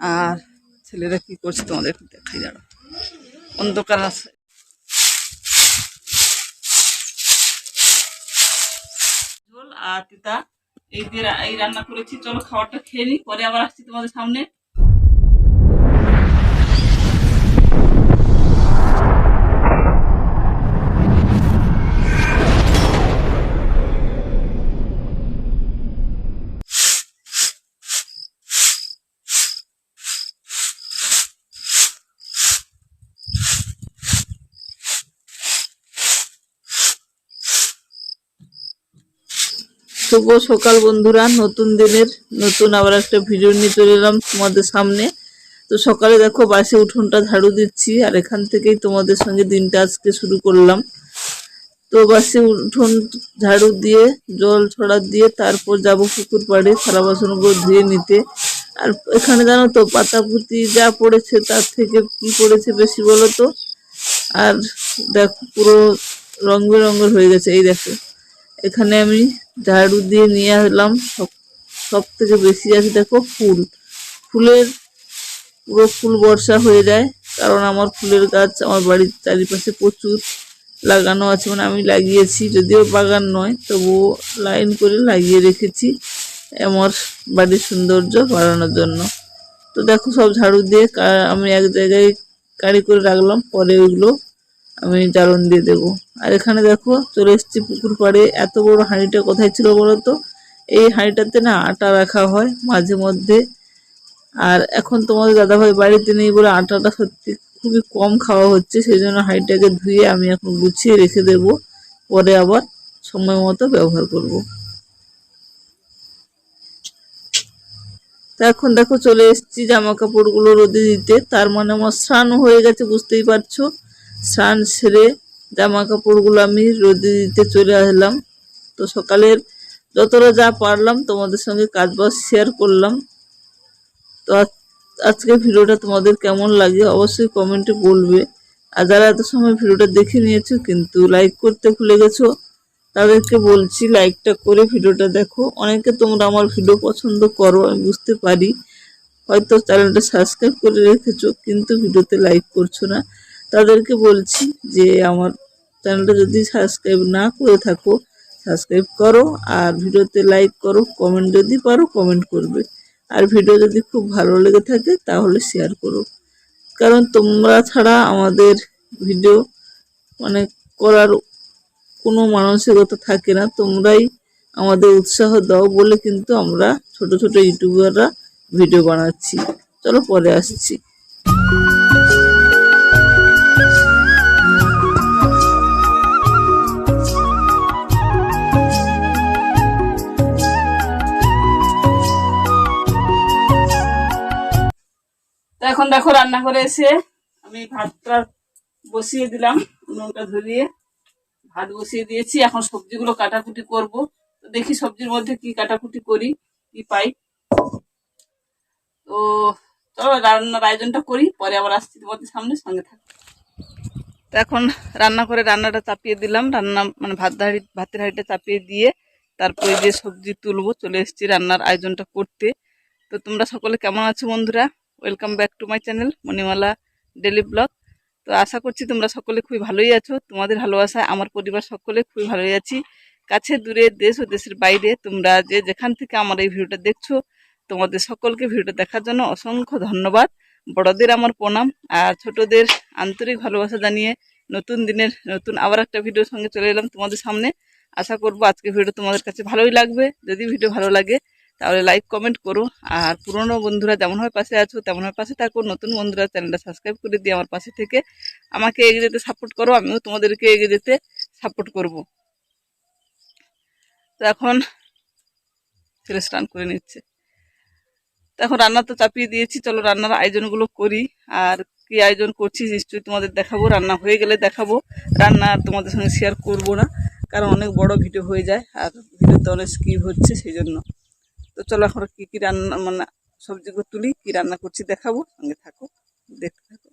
আর ছেলেরা কি করছে তোমাদের একটু দেখাই দাঁড়ো অন্ধকার আছে। ঝোল আর তিতা, এই এই রান্না করেছি, চলো খাবারটা খেয়ে নিই, পরে আবার আসছি তোমাদের সামনে। শুভ সকাল বন্ধুরা। নতুন দিনের, নতুন আবার একটা ভিডিও নিয়ে চলে এলাম তোমাদের সামনে। তো সকালে দেখো বাসে উঠোনটা ঝাড়ু দিচ্ছি, আর এখান থেকেই তোমাদের সঙ্গে দিনটা আজকে শুরু করলাম। তো বাসে উঠোন ঝাড়ু দিয়ে, জল ছড়া দিয়ে তারপর যাব পুকুর পাড়ে থালা বাসনগুলো ধুয়ে নিতে। আর এখানে জানো তো পাতা পুঁতি যা পড়েছে তার থেকে কি পড়েছে বেশি বলো তো? আর দেখো পুরো রং বেরঙের হয়ে গেছে, এই দেখো। এখানে আমি ঝাড়ু দিয়ে নিয়ে আসলাম। সব থেকে বেশি আছে দেখো ফুল। ফুলের পুরো ফুল বর্ষা হয়ে যায়, কারণ আমার ফুলের গাছ আমার বাড়ির চারিপাশে প্রচুর লাগানো আছে মানে আমি লাগিয়েছি, যদিও বাগান নয়, তবুও লাইন করে লাগিয়ে রেখেছি আমার বাড়ির সৌন্দর্য বাড়ানোর জন্য। তো দেখো সব ঝাড়ু দিয়ে আমি এক জায়গায় কাড়ি করে রাখলাম, পরে ওইগুলো আমি জ্বালন দিয়ে দেবো। আর এখানে দেখো চলে এসেছি পুকুর পাড়ে। এত বড় হাঁড়িটা কোথায় ছিল বলো তো এই হাঁড়িটাতে না আটা রাখা হয় মাঝে মধ্যে। আর এখন তোমাদের দাদাভাই বাড়িতে নেই বলে আটাটা সত্যি খুবই কম খাওয়া হচ্ছে। সেই জন্য হাঁড়িটাকে ধুয়ে আমি এখন গুছিয়ে রেখে দেব। পরে আবার সময় মতো ব্যবহার করব। তা এখন দেখো চলে এসেছি জামা কাপড়গুলো রোদে দিতে। তার মানে আমার স্নান হয়ে গেছে, বুঝতেই পারছ। স্নান সেরে জামা কাপড়গুলো আমি রোদে দিতে চলে আসলাম। তো সকালের যতটা যা পারলাম তোমাদের সঙ্গে কাজ বাজ শেয়ার করলাম। তো আজ- আজকে ভিডিওটা তোমাদের কেমন লাগে অবশ্যই কমেন্টে বলবে। আর যারা এত সময় ভিডিওটা দেখে নিয়েছো কিন্তু লাইক করতে ভুলে গেছো, তাদেরকে বলছি লাইকটা করে ভিডিওটা দেখো। অনেকে তোমরা আমার ভিডিও পছন্দ করো, আমি বুঝতে পারি। হয়তো চ্যানেলটা সাবস্ক্রাইব করে রেখেছো কিন্তু ভিডিওতে লাইক করছ না। তাদেরকে বলছি যে আমার চ্যানেলটা যদি সাবস্ক্রাইব না করে থাকো সাবস্ক্রাইব করো আর ভিডিওতে লাইক করো কমেন্ট যদি পারো কমেন্ট করবে। আর ভিডিও যদি খুব ভালো লেগে থাকে তাহলে শেয়ার করো। কারণ তোমরা ছাড়া আমাদের ভিডিও মানে করার কোনো মানসিকতা থাকে না। তোমরাই আমাদের উৎসাহ দাও বলে কিন্তু আমরা ছোট ছোট ইউটিউবাররা ভিডিও বানাচ্ছি। চলো পরে আসছি। এখন দেখো রান্না করে এসে আমি ভাতটা বসিয়ে দিলাম, উনুনটা ধরিয়ে। ভাত বসিয়ে দিয়েছি, এখন সবজিগুলো কাটাকুটি করব। তো দেখি সবজির মধ্যে কি কাটাকুটি করি, কি পাই। তো চলো রান্নার আয়োজনটা করি, পরে আবার আসছি তোমাদের সামনে, সঙ্গে থাকো। তো এখন রান্না করে রান্নাটা চাপিয়ে দিলাম, রান্না মানে ভাত হাঁড়ি, ভাতের হাঁড়িটা চাপিয়ে দিয়ে তারপরে যে সবজি তুলবো, চলে এসেছি রান্নার আয়োজনটা করতে। তো তোমরা সকলে কেমন আছো বন্ধুরা? Welcome back to my channel Monimala daily vlog তো আশা করছি তোমরা সকলে খুবই ভালোই আছো। তোমাদের ভালোবাসায় আমার পরিবার সকলে খুবই ভালোই আছি। কাছে দূরে দেশ ও দেশের বাইরে তোমরা যে যেখান থেকে আমার এই ভিডিওটা দেখছ, তোমাদের সকলকে ভিডিওটা দেখার জন্য অসংখ্য ধন্যবাদ। বড়দের আমার প্রণাম আর ছোটদের আন্তরিক ভালোবাসা জানিয়ে নতুন দিনের নতুন আবার একটা ভিডিওর সঙ্গে চলে এলাম তোমাদের সামনে। আশা করব আজকে ভিডিও তোমাদের কাছে ভালোই লাগবে। যদি ভিডিও ভালো লাগে তাহলে লাইক কমেন্ট করো। আর পুরনো বন্ধুরা যেমন হয় পাশে আছো, তেমন হয় পাশে থাকো। নতুন বন্ধুরা চ্যানেলটা সাবস্ক্রাইব করে দিয়ে আমার পাশে থেকে। আমাকে এগিয়ে যেতে সাপোর্ট করো, আমিও তোমাদেরকে এগিয়ে যেতে সাপোর্ট করব। তো এখন ছেলে স্নান করে নিচ্ছে। এখন রান্না তো চাপিয়ে দিয়েছি, চলো রান্নার আয়োজনগুলো করি। আর কি আয়োজন করছি নিশ্চয়ই তোমাদের দেখাবো, রান্না হয়ে গেলে দেখাবো। রান্না আর তোমাদের সঙ্গে শেয়ার করব না, কারণ অনেক বড় ভিডিও হয়ে যায়, আর ভিডিওতে অনেক স্কিপ হচ্ছে, সেই জন্য। তো চলো এখন কি কি রান্না মানে সবজিগুলো তুলি, কি রান্না করছি দেখাবো, সঙ্গে থাকো, দেখতে থাকো।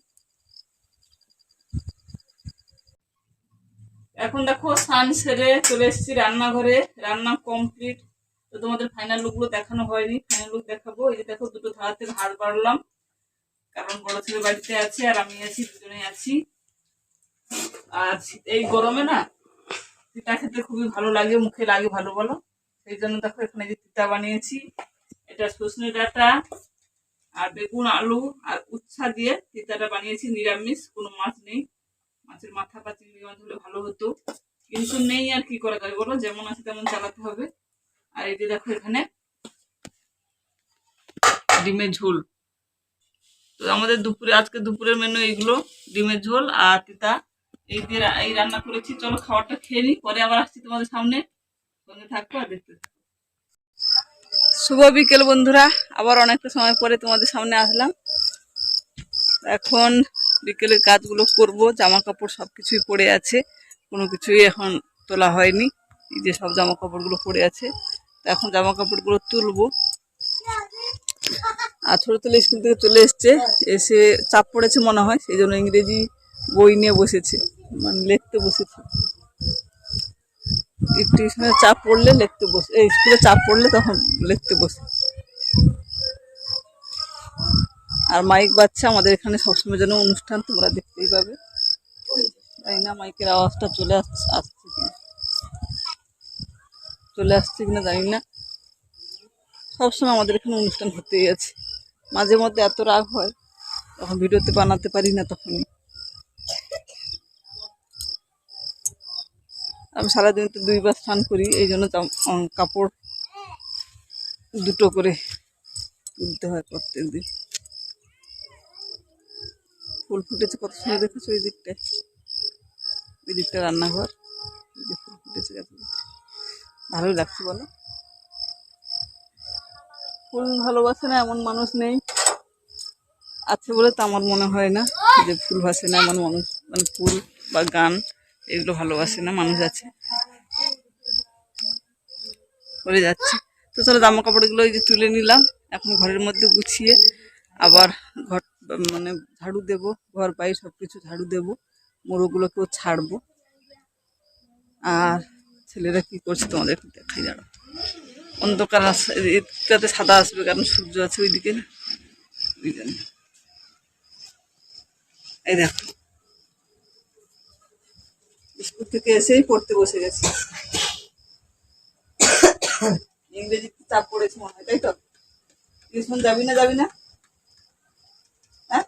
এখন দেখো, স্নান সেরে চলে এসেছি রান্নাঘরে, রান্না কমপ্লিট তো তোমাদের ফাইনাল লুকগুলো দেখানো হয়নি ফাইনাল লুক দেখাবো। এই যে দেখো, দুটো থালা থেকে হাড় বাড়লাম, কারণ বড় ছেলে বাড়িতে আছে আর আমি আছি, দুজনে আছি। আর এই গরমে না তিতা খেতে খুবই ভালো লাগে, মুখে লাগে ভালো বলো। সেই জন্য দেখো এখানে যে তিতা বানিয়েছি, এটা সজনে ডাঁটা আর বেগুন, আলু আর উচ্ছা দিয়ে তিতাটা বানিয়েছি, নিরামিষ, কোনো মাছ নেই। মাছের মাথা বা চিংড়ি মাছ হলে ভালো হতো। কিন্তু নেই আর কি করা যায় বলো? যেমন আছে তেমন চালাতে হবে। আর এই যে দেখো এখানে ডিমের ঝোল। তো আমাদের দুপুরে, আজকে দুপুরের মেনু এইগুলো, ডিমের ঝোল আর তিতা। এই দিয়ে এই রান্না করেছি। চলো খাবারটা খেয়ে নিই, পরে আবার আসছি তোমাদের সামনে। শুভ বিকেল বন্ধুরা, আবার অনেকটা সময় পরে তোমাদের সামনে আসলাম। এখন বিকেলের কাজগুলো করব জামা কাপড় সব কিছুই পড়ে আছে, কোনো কিছুই এখন তোলা হয়নি, এই যে সব জামা কাপড়গুলো পড়ে আছে। এখন জামা কাপড়গুলো তুলবো। আর ছোট ছেলে স্কুল থেকে চলে এসছে, এসে চাপ পড়েছে মনে হয়, সেই জন্য ইংরেজি বই নিয়ে বসেছে মানে লিখতে বসেছে। টিউশনে চাপ পড়লে লিখতে বসে, এই স্কুলে চাপ পড়লে তখন লিখতে বসে। আর মাইক বাচ্চা আমাদের এখানে সবসময় যেন অনুষ্ঠান তোমরা দেখতেই পাবে। তাই না? মাইকের আওয়াজটা চলে আসছে আসছে কিনা? চলে আসছে কিনা জানি না। সবসময় আমাদের এখানে অনুষ্ঠান হতেই আছে। মাঝে মধ্যে এত রাগ হয়, তখন ভিডিওতে বানাতে পারি না তখনই। আমি সারাদিন তো দুইবার স্নান করি, এই জন্য কাপড় দুটো করে তুলতে হয় প্রত্যেক দিন ফুল ফুটেছে, কত সুন্দর দেখেছ ওই দিকটায়? ওই দিকটা রান্নাঘর ফুল ফুটেছে। ভালোই লাগছে বলো। ফুল ভালোবাসে না এমন মানুষ নেই। আছে বলে তো আমার মনে হয় না যে ফুল ভাসে না এমন মানুষ মানে ফুল বা গান। এগুলো ভালোবাসে না, মানুষ আছে। করে যাচ্ছে। তো চলো জামা কাপড়গুলো এই যে তুলে নিলাম, এখন ঘরের মধ্যে গুছিয়ে আবার ঘর মানে ঝাড়ু দেব, ঘর বাইরে সব কিছু ঝাড়ু দেব মোড়োগুলোকেও ছাড়বো। আর ছেলেরা কি করছে তোমাদের একটু দেখাই দাঁড়ো অন্ধকার এটাতে সাদা আসবে, কারণ সূর্য আছে ওইদিকে ওই জন্য এই দেখো। স্কুল থেকে এসেই পড়তে বসে গেছে। ইংরেজি চাপ পড়েছে মনে হয়, তাই তো? টিউশন যাবি না যাবি না? হ্যাঁ?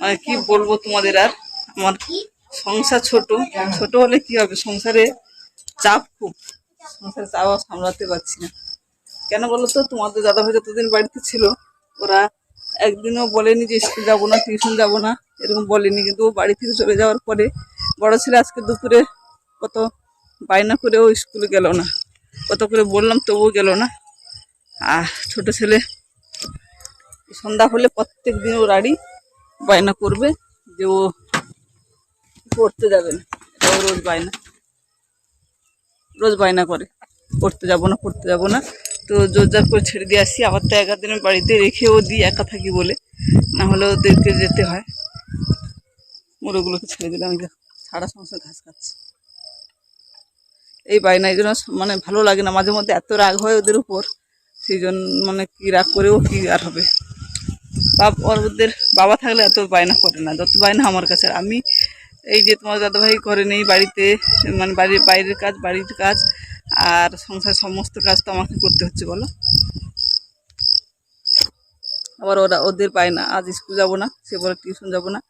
মানে কি বলব তোমাদের আর? আমার সংসার ছোট ছোট হলে কি হবে? সংসারে চাপ খুব। সংসারে চাপ সামলাতে পারছি না। কেন বলো তো? তোমাদের দাদা ভাই যতদিন বাড়িতে ছিল, ওরা একদিনও বলেনি যে স্কুল যাব না, টিউশন যাব না। এরকম বলেনি, কিন্তু ও বাড়ি থেকে চলে যাওয়ার পরে বড় ছেলে আজকে দুপুরে কত বায়না করে ও স্কুলে গেল না। কত করে বললাম, তবুও গেল না। আর ছোট ছেলে, সন্ধ্যা হলে প্রত্যেক দিন ও রাড়ি বায়না করবে যে ও পড়তে যাবে না। ও রোজ বায়না রোজ বায়না করে। পড়তে যাব না, পড়তে যাব না। তো জোর জার করে ছেড়ে দিয়ে আসি। আবার তো একা দিনের বাড়িতে রেখেও দিই, একা থাকি বলে। না হলে ওদেরকে যেতে হয়। মুরগুলোকে ছেড়ে এই দেখো, সারা সংসার ঘাস খাচ্ছে। এই বায়না এই জন্য মানে ভালো লাগে না মাঝে মধ্যে এত রাগ হয় ওদের উপর সেই জন্য মানে কি রাগ করেও কি আর হবে। বাপ ওদের বাবা থাকলে এত বায়না করে না যত বায়না আমার কাছে। আমি এই যে তোমার দাদাভাই করে নেই বাড়িতে মানে বাড়ির বাইরের কাজ বাড়ির কাজ আর সংসার সমস্ত কাজ তো আমাকে করতে হচ্ছে বলো। আবার ওরা ওদের পায় না আজ স্কুল যাব না সে বলে টিউশন যাব না।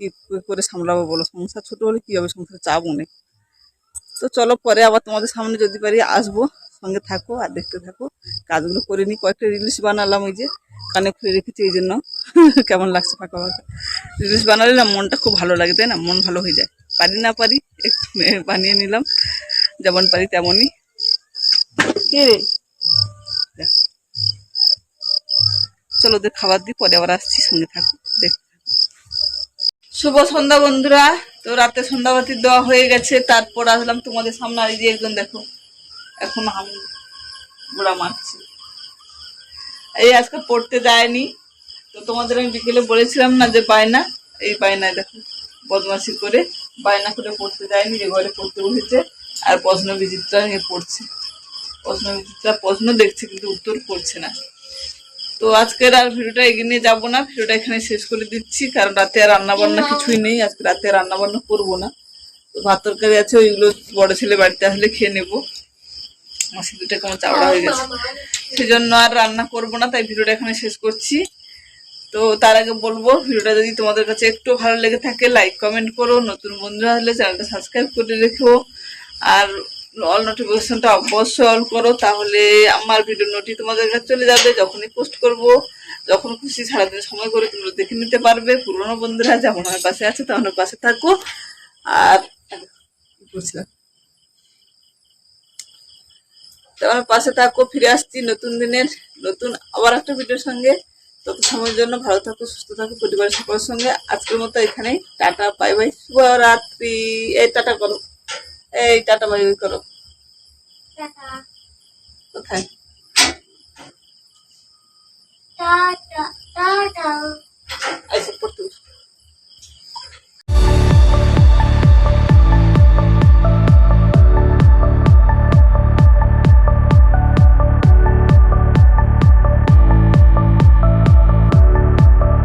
কি করে সামলাবো বলো? সংসার ছোট হলে কি হবে? সংসার চাপ অনেক। তো চলো পরে আবার তোমাদের সামনে যদি পারি আসব সঙ্গে থাকো আর দেখতে থাকো। কাজগুলো করে নি কয়েকটা রিলিশ বানালাম ওই যে কানে খুলে রেখেছি এই জন্য। কেমন লাগছে ফাঁকা ফাঁকা। রিলিশ বানালে না মনটা খুব ভালো লাগে তাই না? মন ভালো হয়ে যায়। পারি না পারি একটু বানিয়ে নিলাম। যেমন পারি তেমনই। কে রে। চলো ওদের খাবার দিই পরে আবার আসছি সঙ্গে থাকো। শুভ সন্ধ্যা বন্ধুরা। তো রাতে সন্ধ্যাবাতি দেওয়া হয়ে গেছে। তারপর আসলাম তোমাদের সামনে আর এই যে একজন দেখো, এখন আম গোড়া মারছে। এই আজকে পড়তে যায়নি। তো তোমাদের আমি বিকেলে বলেছিলাম না যে বায়না, এই বায়নায় দেখো বদমাসি করে বায়না করে পড়তে যায়নি, যে ঘরে পড়তে বসেছে। আর প্রশ্ন বিচিত্রা নিয়ে পড়ছে। প্রশ্ন বিচিত্রা প্রশ্ন দেখছে, কিন্তু উত্তর করছে না। তো আজকের আর ভিডিওটা এগিয়ে নিয়ে যাব না, ভিডিওটা এখানে শেষ করে দিচ্ছি, কারণ রাতে আর রান্না বান্না কিছুই নেই, আজকে রাতে আর রান্না বান্না করব না। তো ভাত তরকারি আছে, ওইগুলো বড় ছেলে বাড়িতে আসলে খেয়ে নেব। মাসি দুটা কেমন চাওড়া হয়ে গেছে। সেজন্য আর রান্না করব না, তাই ভিডিওটা এখানে শেষ করছি। তো তার আগে বলব, ভিডিওটা যদি তোমাদের কাছে একটু ভালো লেগে থাকে লাইক কমেন্ট করো। নতুন বন্ধুরা আসলে চ্যানেলটা সাবস্ক্রাইব করে রেখো। আর অল নোটিফিকেশনটা অবশ্যই অল করো তাহলে আমার ভিডিও নোটি তোমাদের কাছে চলে যাবে। যখনই পোস্ট করব যখন খুশি সারাদিন সময় করে তোমরা দেখে নিতে পারবে। পুরোনো বন্ধুরা যেমন আমার পাশে আছে তেমন পাশে থাকো। আর? তোমার পাশে থাকো ফিরে আসছি নতুন দিনের নতুন আবার একটা ভিডিওর সঙ্গে। তত সময়ের জন্য ভালো থাকো সুস্থ থাকো পরিবারের সকলের সঙ্গে। আজকের মতো এখানেই। টাটা বাই বাই শুভরাত্রি। এই টাটা করো। এই টাটা বাই বাই করো। কোথায়? Tata tata. আইসা পড়তে